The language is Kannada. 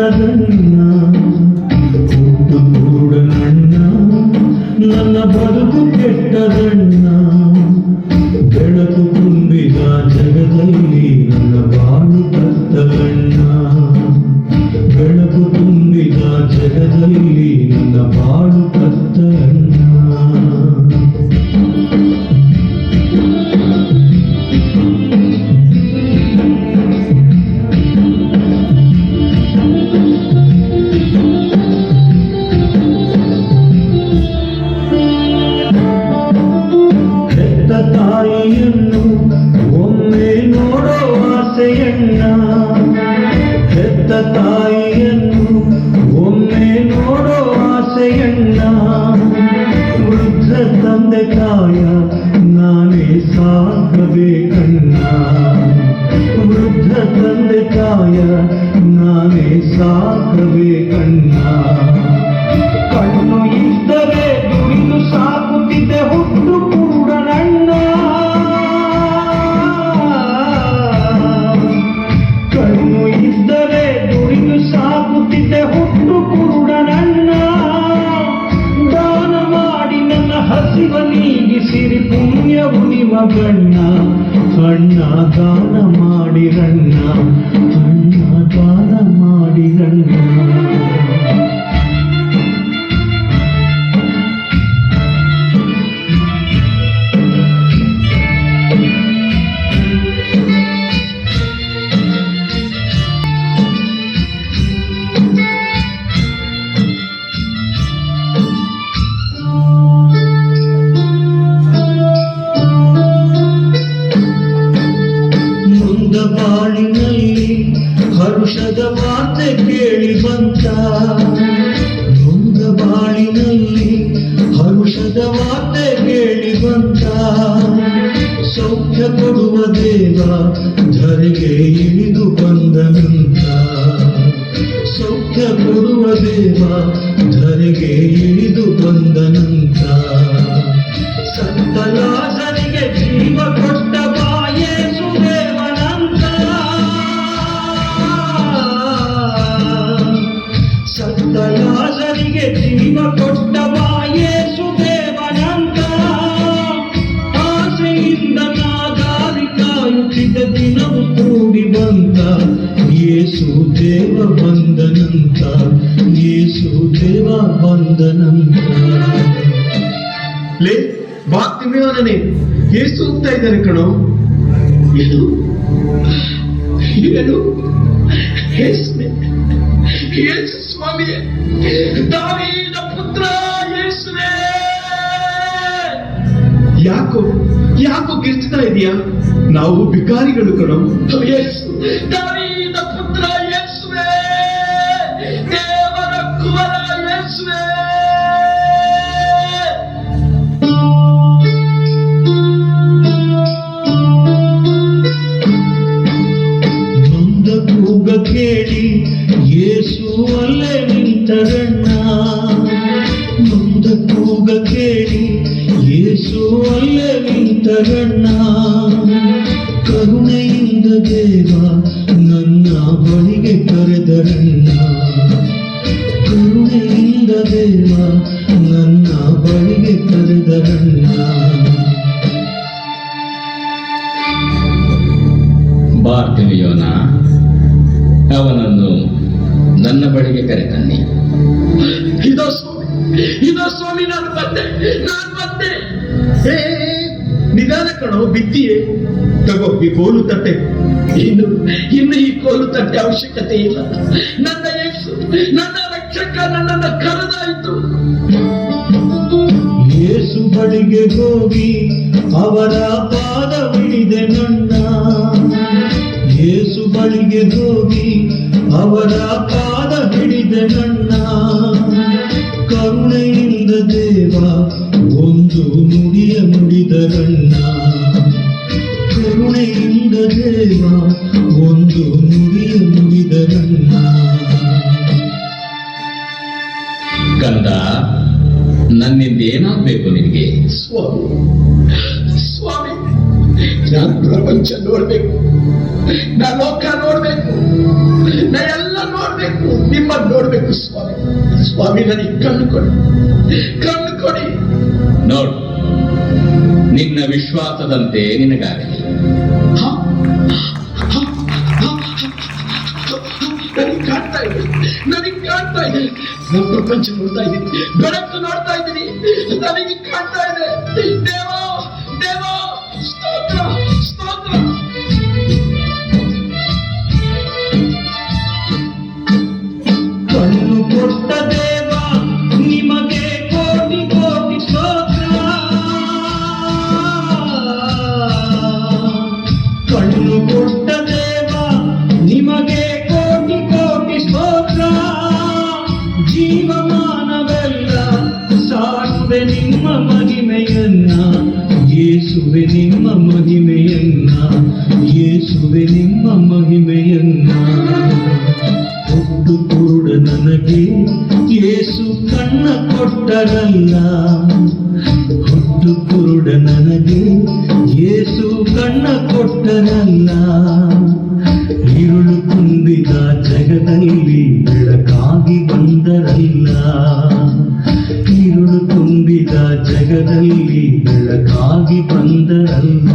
ಬದುಕು ಕೆಟ್ಟದನ್ನ ತಾಯಿಯನ್ನು ಒಮ್ಮೆ ನೋಡೋ ಆಸೆಯಣ್ಣ ಹೆತ್ತ ತಾಯಿಯನ್ನು ಒಮ್ಮೆ ನೋಡೋ ಆಸೆಯಣ್ಣ ವೃದ್ಧ ತಂದೆ ತಾಯ ನಾನೇ ಸಾಕಬೇಕಣ್ಣ ವೃದ್ಧ ತಂದೆ ತಾಯ ನಾನೇ ಸಾಕಬೇಕಣ್ಣ running out. ಸೌಖ್ಯ ಕೊಡುವ ದೇವ, ಧರಿಗೆ ಇಳಿದು ಬಂದನಂತ ಸೌಖ್ಯ ಕೊಡುವ ದೇವ, ಧರಿಗೆ ಇಳಿದು ಬಂದನಂತ ಸತ್ತಲಾಸನಿಗೆ ಜೀವ ಕೊಟ್ಟ ಬಾಯೇಸು ದೇವನಂತ ಸತ್ತಲಾಸನಿಗೆ ಜೀವ ಕೊಟ್ಟ ಕೂಡಿ ಬಂತ ಯೇಸು ದೇವ ಬಂದನಂತ ಯೇಸು ದೇವ ಬಂದನಂತ ಲೇ ಬಾ ತಿಮ್ಮಿಯವನೇ ಏಸು ಹೋಗ್ತಾ ಇದ್ದಾರೆ ಕಣೋ ಏನು ಏನು ಯೇಸುವೆ ಯೇಸು ಸ್ವಾಮಿಯೇ ದಾವೀದ ಪುತ್ರ ಯೇಸುವೆ ಯಾಕೋ ಯಾಕೋ ಗಿರ್ಚ್ತಾ ಇದೀಯಾ ನಾವು ಬಿಕಾರಿಗಳು ಕಣೋ. ಕೂಗ ಕೇಳಿ ಯೇಸು ಅಲ್ಲೇ ನಿಂತರಣ್ಣ ಕರುಣೆಯಿಂದ ದೇವ ನನ್ನ ಬಳಿಗೆ ಕರೆದರಣ್ಣ ಕರುಣೆಯಿಂದ ದೇವ ನನ್ನ ಬಳಿಗೆ ಕರೆದರಣ್ಣ ಬಾರ್ತಿಮಿಯೋನ, ಅವನನ್ನು ನನ್ನ ಬಳಿಗೆ ಕರೆತನ್ನಿ. ಇದೋ ಸ್ವಾಮಿ ನಾನು ಬಂದೆ ನಾನು ಬಂದೆ ಹೇ ನಿಧಾನ ಕಣೋ ಬಿದ್ದಿಯೇ ತಗೋ ಈ ಕೋಲು ತಟ್ಟೆ. ಇನ್ನು ಇನ್ನು ಈ ಕೋಲು ತಟ್ಟೆ ಅವಶ್ಯಕತೆ ಇಲ್ಲ. ನನ್ನ ಯೇಸು ನನ್ನ ರಕ್ಷಕ ನನ್ನನ್ನು ಕರೆದಾಯಿತು. ಯೇಸು ಬಳಿಗೆ ಹೋಗಿ ಅವರ ಪಾದವಿಡಿದೆ ನನ್ನ. ಯೇಸು ಬಳಿಗೆ ಹೋಗಿ ಅವರ ಪಾದ ಹಿಡಿದೆ ನನ್ನ. ಕರುಣೆಯಿಂದ ದೇವ ಒಂದು ನುಡಿಯ ನುಡಿದರಣ್ಣ ಕರುಣೆಯಿಂದ ದೇವ ಒಂದು ನುಡಿಯ ನುಡಿದರಣ್ಣ ಕಂದ ನನ್ನಿಂದ ಏನಾಗಬೇಕು ನಿನಗೆ? ಸ್ವಾಮಿ ಸ್ವಾಮಿ ನಾನು ಪ್ರಪಂಚ ನೋಡ್ಬೇಕು. ನಾ ಲೋಕ ನೋಡ್ಬೇಕು. ನಾ ಎಲ್ಲ ನೋಡ್ಬೇಕು ಸ್ವಾಮಿ. ಸ್ವಾಮಿ ನನಗೆ ಕಣ್ಣು ಕೊಡಿ ಕಣ್ಣು ಕೊಡಿ. ನೋಡು ನಿನ್ನ ವಿಶ್ವಾಸದಂತೆ ನಿನಗಾಗಲಿ? ನನಗೆ ಕಾಣ್ತಾ ಇದೆ ನನಗೆ ಕಾಣ್ತಾ ಇದೆ. ನಾನು ಪ್ರಪಂಚ ನೋಡ್ತಾ ಇದ್ದೀನಿ ಬೆಳಕು ನೋಡ್ತಾ ಇದ್ದೀನಿ ನನಗೆ ಕಾಣ್ತಾ ಇದೆ. ದೇವ ದೇವ ಸ್ತೋತ್ರ ಸ್ತೋತ್ರ. ಯೇಸುವೆ ನಿಮ್ಮ ಮಹಿಮೆಯನ್ನ ಯೇಸುವೆ ನಿಮ್ಮ ಮಹಿಮೆಯನ್ನ ಹುಟ್ಟು ಕುರುಡ ನನಗೆ ಯೇಸು ಕಣ್ಣ ಕೊಟ್ಟರಲ್ಲ ಹುಟ್ಟು ಕುರುಡ ನನಗೆ ಯೇಸು ಕಣ್ಣ ಕೊಟ್ಟರಲ್ಲ இருள் குந்தித ஜகதல்லி விளக்காகி வந்தரல்லா ತುಂಬಿದ ಜಗದಲ್ಲಿ ಬೆಳಕಾಗಿ ಬಂದರಲ್ಲ